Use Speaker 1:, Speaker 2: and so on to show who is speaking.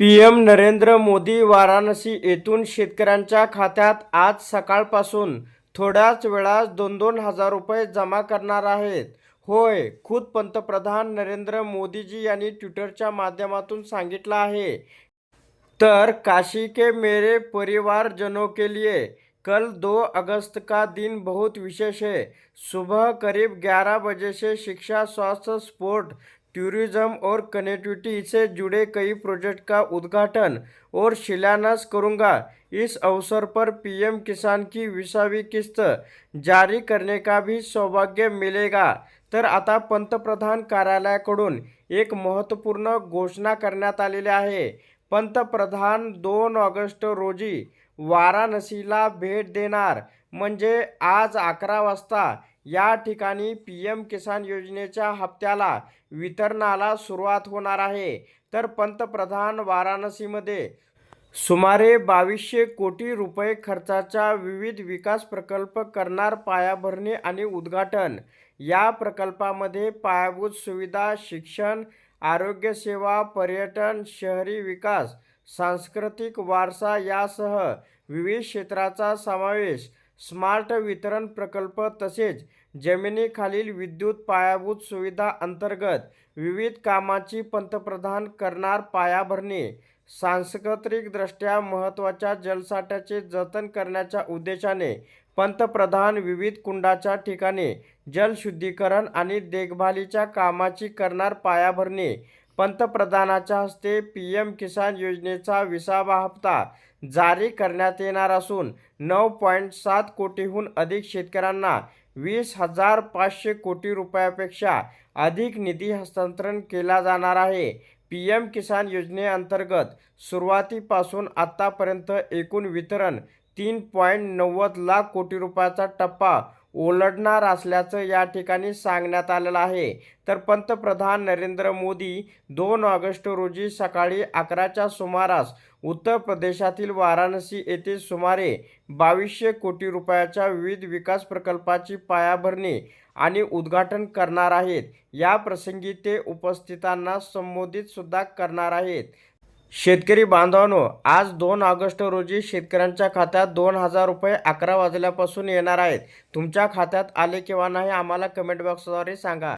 Speaker 1: PM Narendra Modi Varanasi येथून शेतकऱ्यांच्या खात्यात आज सकाळपासून थोड्याच वेळात दोन दोन हजार रुपये जमा करणार आहेत. होय खुद पंतप्रधान नरेंद्र मोदीजी यांनी ट्विटरच्या माध्यमातून सांगितलं आहे. तर काशी के मेरे परिवारजनों के लिए कल 2 अगस्त का दिन बहुत विशेष है. सुबह करीब 11 बजे से शिक्षा स्वास्थ्य स्पोर्ट टूरिज्म और कनेक्टिविटी से जुड़े कई प्रोजेक्ट का उद्घाटन और शिलान्यास करूंगा। इस अवसर पर पीएम किसान की विसावी किस्त जारी करने का भी सौभाग्य मिलेगा। तर आता पंतप्रधान कार्यालयाकडून एक महत्त्वपूर्ण घोषणा करण्यात आलेली आहे। पंतप्रधान दोन ऑगस्ट रोजी वाराणसीला भेट देणार म्हणजे आज अकरा वाजता या ठिकाणी पी एम किसान योजनेच्या हप्त्याला वितरणाला सुरुवात होणार आहे. तर पंतप्रधान वाराणसीमध्ये सुमारे बावीसशे कोटी रुपये खर्चाच्या विविध विकास प्रकल्प करणार पायाभरणी आणि उद्घाटन. या प्रकल्पामध्ये पायाभूत सुविधा शिक्षण आरोग्यसेवा पर्यटन शहरी विकास सांस्कृतिक वारसा यासह विविध क्षेत्राचा समावेश स्मार्ट वितरण प्रकल्प तसेच जमिनीखालील विद्युत पायाभूत सुविधा अंतर्गत विविध कामाची पंतप्रधान करणार पायाभरणी सांस्कृतिकदृष्ट्या महत्त्वाच्या जलसाठ्याचे जतन करण्याच्या उद्देशाने पंतप्रधान विविध कुंडाच्या ठिकाणी जलशुद्धीकरण आणि देखभालीच्या कामाची करणार पायाभरणी पंतप्रधानाच्या हस्ते पी एम किसान योजनेचा विसावा हप्ता जारी करण्यात येणार असून नऊ पॉईंट सात कोटीहून अधिक शेतकऱ्यांना वीस हजार पाचशे कोटी रुपयापेक्षा अधिक निधी हस्तांतरण केला जाणार आहे. पी एम किसान योजनेअंतर्गत सुरुवातीपासून आत्तापर्यंत एकूण वितरण तीन पॉईंट नव्वद लाख कोटी रुपयाचा टप्पा ओलडणार असल्याचं या ठिकाणी सांगण्यात आलेलं आहे. तर पंतप्रधान नरेंद्र मोदी दोन ऑगस्ट रोजी सकाळी अकराच्या सुमारास उत्तर प्रदेशातील वाराणसी येथे सुमारे बावीसशे कोटी रुपयाच्या विविध विकास प्रकल्पाची पायाभरणी आणि उद्घाटन करणार आहेत. या प्रसंगी ते उपस्थितांना संबोधित सुद्धा करणार आहेत. शेतकरी बांधवांनो आज दोन ऑगस्ट रोजी शेतकऱ्यांच्या खात्यात दोन हजार रुपये अकरा वाजल्यापासून येणार आहेत. तुमच्या खात्यात आले किंवा नाही आम्हाला कमेंट बॉक्सद्वारे सांगा.